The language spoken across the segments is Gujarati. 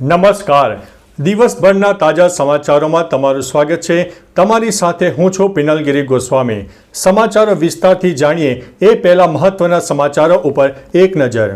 નમસ્કાર. દિવસભરના તાજા સમાચારોમાં તમારું સ્વાગત છે. તમારી સાથે હું છું પિનલગીરી ગોસ્વામી. સમાચારો વિસ્તારથી જાણીએ એ પહેલા મહત્વના સમાચારો ઉપર એક નજર.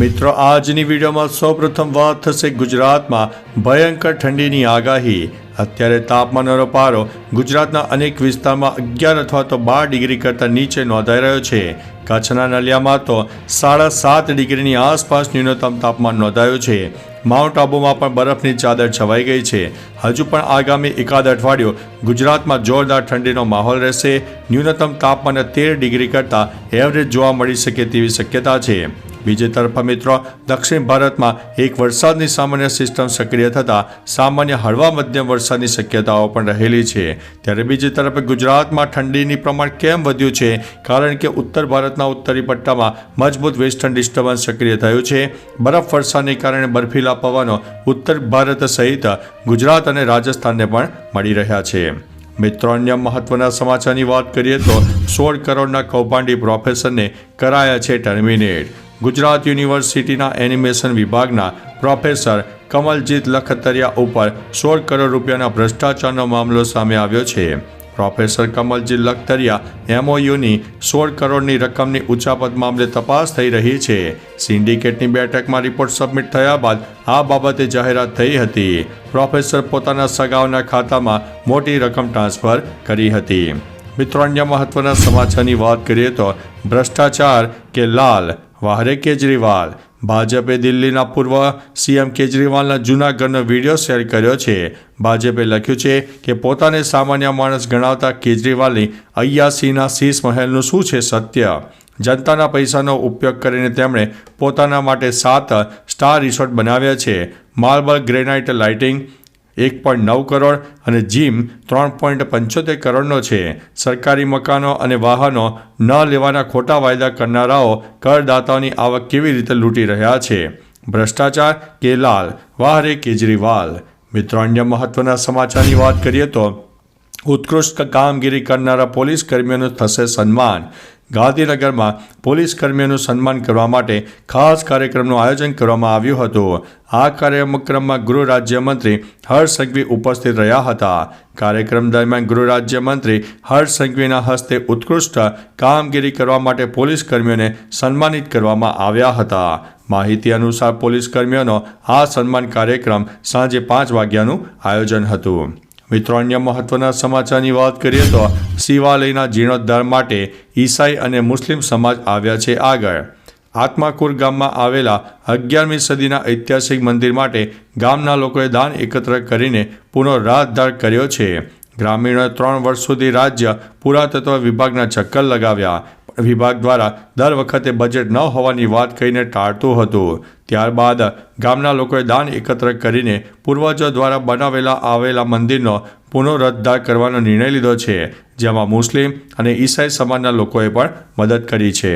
મિત્રો, આજની વિડીયોમાં સૌપ્રથમ વાત થશે ગુજરાતમાં ભયંકર ઠંડીની આગાહી. અત્યારે તાપમાનનો પારો ગુજરાતના અનેક વિસ્તારમાં અગિયાર અથવા તો બાર ડિગ્રી કરતાં નીચે નોંધાઈ રહ્યો છે. કચ્છના નલિયામાં તો સાડા સાત ડિગ્રીની આસપાસ ન્યૂનતમ તાપમાન નોંધાયું છે. માઉન્ટ આબુમાં પણ બરફની ચાદર છવાઈ ગઈ છે. હજુ પણ આગામી એકાદ અઠવાડિયું ગુજરાતમાં જોરદાર ઠંડીનો માહોલ રહેશે. ન્યૂનતમ તાપમાન તેર ડિગ્રી કરતાં એવરેજ જોવા મળી શકે તેવી શક્યતા છે. બીજી તરફ મિત્રો, દક્ષિણ ભારતમાં એક વરસાદની સામાન્ય સિસ્ટમ સક્રિય થતાં સામાન્ય હળવા મધ્યમ વરસાદની શક્યતાઓ પણ રહેલી છે. ત્યારે બીજી તરફ ગુજરાતમાં ઠંડીની પ્રમાણ કેમ વધ્યું છે? કારણ કે ઉત્તર ભારતના ઉત્તરી પટ્ટામાં મજબૂત વેસ્ટર્ન ડિસ્ટર્બન્સ સક્રિય થયું છે. બરફ વર્ષાને કારણે બર્ફીલા પવનો ઉત્તર ભારત સહિત ગુજરાત અને રાજસ્થાનને પણ મળી રહ્યા છે. મિત્રો, અન્ય મહત્વના સમાચારની વાત કરીએ તો સોળ કરોડના કૌભાંડી પ્રોફેસરને કરાયા છે ટર્મિનેટ. ગુજરાત યુનિવર્સિટીના એનિમેશન વિભાગના પ્રોફેસર કમલજીત લખતરિયા ઉપર સોળ કરોડ રૂપિયાના ભ્રષ્ટાચારનો મામલો સામે આવ્યો છે. પ્રોફેસર કમલજીત લખતરિયા એમઓયુની સોળ કરોડની રકમની ઉચાપત મામલે તપાસ થઈ રહી છે. સિન્ડિકેટની બેઠકમાં રિપોર્ટ સબમિટ થયા બાદ આ બાબતે જાહેરાત થઈ હતી. પ્રોફેસર પોતાના સગાઓના ખાતામાં મોટી રકમ ટ્રાન્સફર કરી હતી. મિત્રો, અન્ય મહત્વના સમાચારની વાત કરીએ તો ભ્રષ્ટાચાર કે લાલ? વાહરે કેજરીવાલ. ભાજપે દિલ્હીના પૂર્વ સીએમ કેજરીવાલના જૂનાગઢનો વીડિયો શેર કર્યો છે. ભાજપે લખ્યું છે કે પોતાને સામાન્ય માણસ ગણાવતા કેજરીવાલની અય્યાસીના શીશ મહેલનું શું છે સત્ય? જનતાના પૈસાનો ઉપયોગ કરીને તેમણે પોતાના માટે સાત સ્ટાર રિસોર્ટ બનાવ્યા છે. માર્બલ ગ્રેનાઇટ લાઇટિંગ એક પોઈન્ટ નવ કરોડ અને જીમ ત્રણ પોઈન્ટ પંચોતેર કરોડનો છે. સરકારી મકાનો અને વાહનો ન લેવાના ખોટા વાયદા કરનારાઓ કરદાતાઓની આવક કેવી રીતે લૂંટી રહ્યા છે? ભ્રષ્ટાચાર કે લાલ? વાહરે કેજરીવાલ. મિત્રો, અન્ય મહત્વના સમાચારની વાત કરીએ તો ઉત્કૃષ્ટ કામગીરી કરનારા પોલીસ કર્મીઓનું થશે સન્માન. ગાંધીનગરમાં પોલીસ કર્મીઓનું સન્માન કરવા માટે ખાસ કાર્યક્રમનું આયોજન કરવામાં આવ્યું હતું. આ કાર્યક્રમમાં ગૃહ રાજ્યમંત્રી હર્ષ સંઘવી ઉપસ્થિત રહ્યા હતા. કાર્યક્રમ દરમિયાન ગૃહ રાજ્યમંત્રી હર્ષ સંઘવીના હસ્તે ઉત્કૃષ્ટ કામગીરી કરવા માટે પોલીસ કર્મીઓને સન્માનિત કરવામાં આવ્યા હતા. માહિતી અનુસાર પોલીસ કર્મીઓનો આ સન્માન કાર્યક્રમ સાંજે પાંચ વાગ્યાનું આયોજન હતું. મિત્રો, અન્ય મહત્વના સમાચારની વાત કરીએ તો શિવાલયના જીર્ણોદ્ધાર માટે ઈસાઈ અને મુસ્લિમ સમાજ આવ્યા છે આગળ. આત્માકુર ગામમાં આવેલા અગિયારમી સદીના ઐતિહાસિક મંદિર માટે ગામના લોકોએ દાન એકત્ર કરીને પુનઃરાધધાર કર્યો છે. ગ્રામીણોએ ત્રણ વર્ષ સુધી રાજ્ય પુરાતત્વ વિભાગના ચક્કર લગાવ્યા. વિભાગ દ્વારા દર વખતે બજેટ ન હોવાની વાત કહીને ટાળતું હતું. ત્યારબાદ ગામના લોકોએ દાન એકત્ર કરીને પૂર્વજો દ્વારા બનાવેલા આવેલા મંદિરનો પુનરુદ્ધાર કરવાનો નિર્ણય લીધો છે, જેમાં મુસ્લિમ અને ઈસાઈ સમાજના લોકોએ પણ મદદ કરી છે.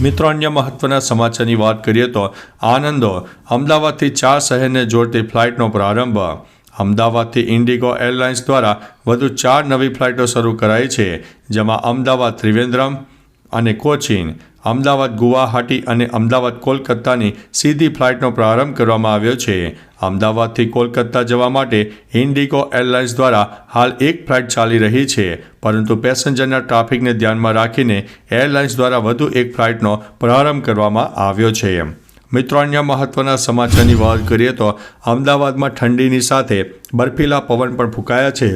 મિત્રો, અન્ય મહત્વના સમાચારની વાત કરીએ તો આનંદો અમદાવાદથી ચાર શહેરને જોડતી ફ્લાઇટનો પ્રારંભ. અમદાવાદથી ઇન્ડિગો એરલાઇન્સ દ્વારા વધુ ચાર નવી ફ્લાઇટો શરૂ કરાઈ છે, જેમાં અમદાવાદ, ત્રિવેન્દ્રમ અને કોચીન, અમદાવાદ, ગુવાહાટી અને અમદાવાદ, કોલકાતાની સીધી ફ્લાઇટનો પ્રારંભ કરવામાં આવ્યો છે. અમદાવાદથી કોલકાતા જવા માટે ઇન્ડિગો એરલાઇન્સ દ્વારા હાલ એક ફ્લાઇટ ચાલી રહી છે, પરંતુ પેસેન્જરના ટ્રાફિકને ધ્યાનમાં રાખીને એરલાઇન્સ દ્વારા વધુ એક ફ્લાઇટનો પ્રારંભ કરવામાં આવ્યો છે. મિત્રો, અન્ય મહત્વના સમાચારની વાત કરીએ તો અમદાવાદમાં ઠંડીની સાથે બર્ફીલા પવન પણ ફૂંકાયા છે.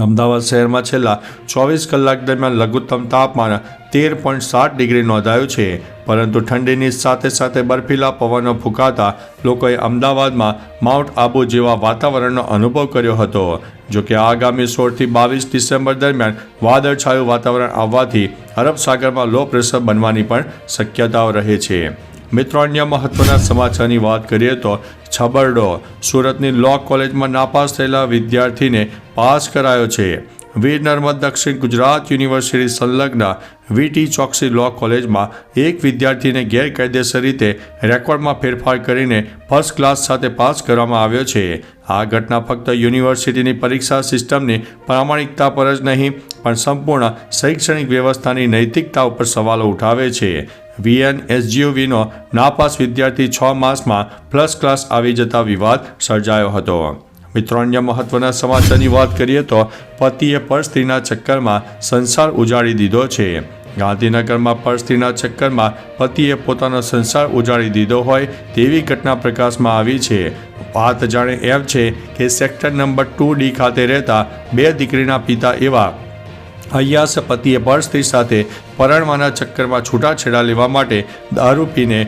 અમદાવાદ શહેરમાં છેલ્લા ચોવીસ કલાક દરમિયાન લઘુત્તમ તાપમાન તેર પોઈન્ટ સાત ડિગ્રી નોંધાયું છે. પરંતુ ઠંડીની સાથે સાથે બર્ફીલા પવનો ફૂંકાતા લોકોએ અમદાવાદમાં માઉન્ટ આબુ જેવા વાતાવરણનો અનુભવ કર્યો હતો. જો કે આગામી સોળથી બાવીસ ડિસેમ્બર દરમિયાન વાદળછાયું વાતાવરણ આવવાથી અરબ સાગરમાં લો પ્રેશર બનવાની પણ શક્યતાઓ રહે છે. મિત્રો અન્ય મહત્વના સમાચારની વાત કરીએ તો છબરડો સુરતની લો કોલેજમાં નાપાસ થયેલા વિદ્યાર્થીને પાસ કરાયો છે. વીર નર્મદ દક્ષિણ ગુજરાત યુનિવર્સિટી સંલગ્ન વીટી ચોકસી લો કોલેજમાં એક વિદ્યાર્થીને ગેરકાયદેસર રીતે રેકોર્ડમાં ફેરફાર કરીને ફર્સ્ટ ક્લાસ સાથે પાસ કરવામાં આવ્યો છે. આ ઘટના ફક્ત યુનિવર્સિટીની પરીક્ષા સિસ્ટમની પ્રામાણિકતા પર જ નહીં, પણ સંપૂર્ણ શૈક્ષણિક વ્યવસ્થાની નૈતિકતા ઉપર સવાલો ઉઠાવે છે. વીએન એસજીયુવીનો નાપાસ વિદ્યાર્થી છ માસમાં પ્લસ ક્લાસ આવી જતા વિવાદ સર્જાયો હતો. મિત્રો, અન્ય મહત્વના સમાચારની વાત કરીએ તો પતિએ પરસ્ત્રીના ચક્કરમાં સંસાર ઉજાડી દીધો છે. ગાંધીનગરમાં પરસ્ત્રીના ચક્કરમાં પતિએ પોતાનો સંસાર ઉજાડી દીધો હોય તેવી ઘટના પ્રકાશમાં આવી છે. વાત જાણે એમ છે કે સેક્ટર નંબર ટુ ડી ખાતે રહેતા બે દીકરીના પિતા એવા અય્યાસ પતિએ પરસ્ત્રી સાથે પરણવાના ચક્કરમાં છૂટાછેડા લેવા માટે દારૂ પીને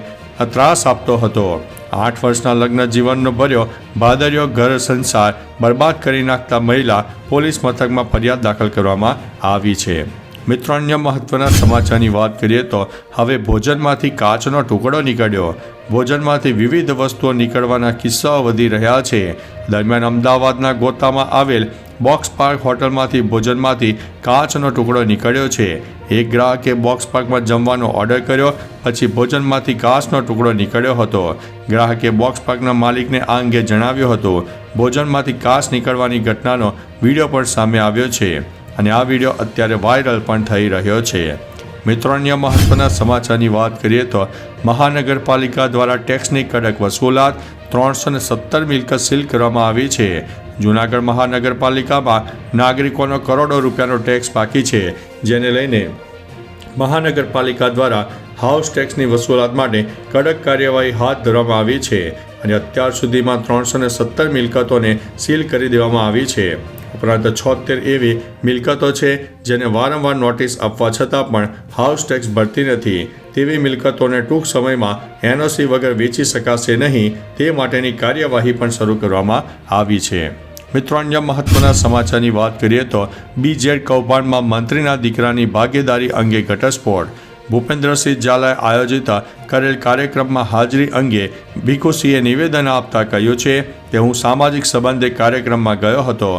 ત્રાસ આપતો હતો. આઠ વર્ષના લગ્ન જીવનનો ભર્યો ભાદર્યો ઘર સંસાર બરબાદ કરી નાખતા મહિલા પોલીસ મથકમાં ફરિયાદ દાખલ કરવામાં આવી છે. મિત્રો, અન્ય મહત્વના સમાચારની વાત કરીએ તો હવે ભોજનમાંથી કાચનો ટુકડો નીકળ્યો. ભોજનમાંથી વિવિધ વસ્તુઓ નીકળવાના કિસ્સાઓ વધી રહ્યા છે. દરમિયાન અમદાવાદના ગોતામાં આવેલ બોક્સ પાર્ક હોટલમાંથી ભોજનમાંથી કાચનો ટુકડો નીકળ્યો છે. એક ગ્રાહકે બોક્સ પાર્કમાં જમવાનો ઓર્ડર કર્યો, પછી ભોજનમાંથી કાચનો ટુકડો નીકળ્યો હતો. ગ્રાહકે બોક્સ પાર્કના માલિકને આ અંગે જણાવ્યું હતું. ભોજનમાંથી કાચ નીકળવાની ઘટનાનો વીડિયો પણ સામે આવ્યો છે અને આ વીડિયો અત્યારે વાયરલ પણ થઈ રહ્યો છે. મિત્રો, અન્ય મહત્વના સમાચારની વાત કરીએ તો મહાનગરપાલિકા દ્વારા ટેક્સની કડક વસૂલાત ત્રણસો ને સત્તર મિલકત સીલ કરવામાં આવી છે. જૂનાગઢ મહાનગરપાલિકામાં નાગરિકોનો કરોડો રૂપિયાનો ટેક્સ બાકી છે, જેને લઈને મહાનગરપાલિકા દ્વારા હાઉસ ટેક્સની વસૂલાત માટે કડક કાર્યવાહી હાથ ધરવામાં આવી છે અને અત્યાર સુધીમાં ત્રણસો ને સત્તર મિલકતોને સીલ કરી દેવામાં આવી છે. ઉપરાંત છોતેર એવી મિલકતો છે જેને વારંવાર નોટિસ આપવા છતાં પણ હાઉસ ટેક્સ ભરતી નથી. તેવી મિલકતોને ટૂંક સમયમાં એનઓસી વગર વેચી શકાશે નહીં, તે માટેની કાર્યવાહી પણ શરૂ કરવામાં આવી છે. મિત્રો, અન્ય મહત્વના સમાચારની વાત કરીએ તો બીજેડ કૌભાંડમાં મંત્રીના દીકરાની ભાગીદારી અંગે ઘટસ્ફોટ. ભૂપેન્દ્રસિંહ ઝાલાએ આયોજિત કરેલ કાર્યક્રમમાં હાજરી અંગે ભીખુસિંહે નિવેદન આપતા કહ્યું છે કે, હું સામાજિક સંબંધે કાર્યક્રમમાં ગયો હતો.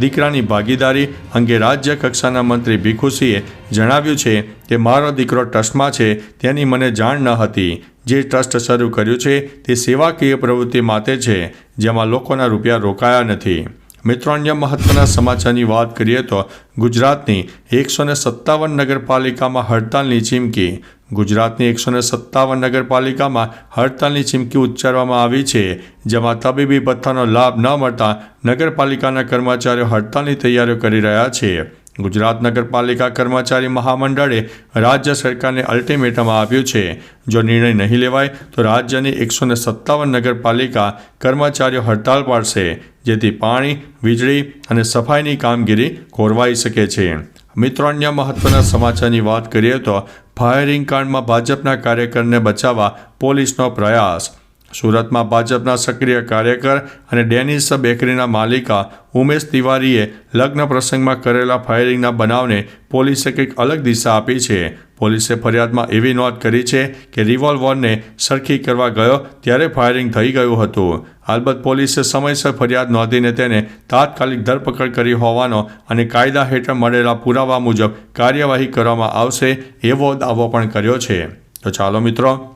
દીકરાની ભાગીદારી અંગે રાજ્ય કક્ષાના મંત્રી ભીખુસિંહે જણાવ્યું છે કે, મારો દીકરો ટ્રસ્ટમાં છે, તેની મને જાણ ન હતી. જે ટ્રસ્ટ શરૂ કર્યું છે, તે સેવાકીય પ્રવૃત્તિ માટે છે, જેમાં લોકોના રૂપિયા રોકાયા નથી. મિત્રો, અન્ય મહત્વના સમાચારની વાત કરીએ તો ગુજરાતની એકસો ને સત્તાવન નગરપાલિકામાં હડતાલની ચીમકી. ગુજરાતની એકસો ને સત્તાવન નગરપાલિકામાં હડતાલની ચીમકી ઉચ્ચારવામાં આવી છે, જેમાં તબીબી ભથ્થાનો લાભ ન મળતા નગરપાલિકાના કર્મચારીઓ હડતાલની તૈયારીઓ કરી રહ્યા છે. ગુજરાત નગરપાલિકા કર્મચારી મહામંડળે રાજ્ય સરકારને અલ્ટિમેટમ આપ્યું છે. જો નિર્ણય નહીં લેવાય, તો રાજ્યની એકસો ને સત્તાવન નગરપાલિકા કર્મચારીઓ હડતાલ પાડશે, જેથી પાણી, વીજળી અને સફાઈની કામગીરી ખોરવાઈ શકે છે. મિત્રો, અન્ય મહત્વના સમાચારની વાત કરીએ તો ફાયરિંગ કાંડમાં ભાજપના કાર્યકરને બચાવવા પોલીસનો પ્રયાસ સુરતમાં ભાજપના સક્રિય કાર્યકર અને ડેનિસ બેકરીના માલિકા ઉમેશ તિવારીએ લગ્ન પ્રસંગમાં કરેલા ફાયરિંગના બનાવને પોલીસે કંઈક અલગ દિશા આપી છે. પોલીસે ફરિયાદમાં એવી નોંધ કરી છે કે રિવોલ્વરને સરખી કરવા ગયો ત્યારે ફાયરિંગ થઈ ગયું હતું. અલબત્ત પોલીસે સમયસર ફરિયાદ નોંધીને તેને તાત્કાલિક ધરપકડ કરી હોવાનો અને કાયદા હેઠળ મળેલા પુરાવા મુજબ કાર્યવાહી કરવામાં આવશે એવો દાવો પણ કર્યો છે. તો ચાલો મિત્રો